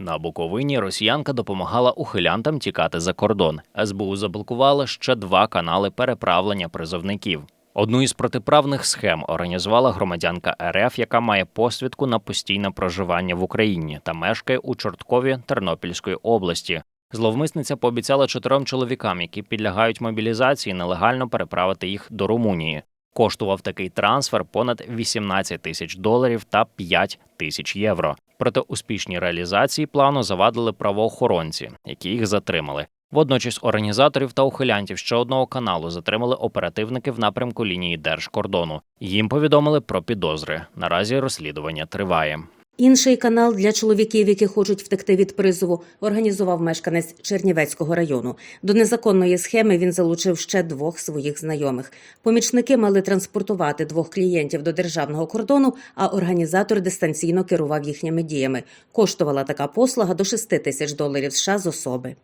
На Буковині росіянка допомагала ухилянтам тікати за кордон. СБУ заблокувала ще два канали переправлення призовників. Одну із протиправних схем організувала громадянка РФ, яка має посвідку на постійне проживання в Україні та мешкає у Чорткові Тернопільської області. Зловмисниця пообіцяла чотирьом чоловікам, які підлягають мобілізації, нелегально переправити їх до Румунії. Коштував такий трансфер понад 18 тисяч доларів та 5 тисяч євро. Проте успішній реалізації плану завадили правоохоронці, які їх затримали. Водночас організаторів та ухилянтів ще одного каналу затримали оперативники в напрямку лінії держкордону. Їм повідомили про підозри. Наразі розслідування триває. Інший канал для чоловіків, які хочуть втекти від призову, організував мешканець Чернівецького району. До незаконної схеми він залучив ще двох своїх знайомих. Помічники мали транспортувати двох клієнтів до державного кордону, а організатор дистанційно керував їхніми діями. Коштувала така послуга до 6 тисяч доларів США з особи.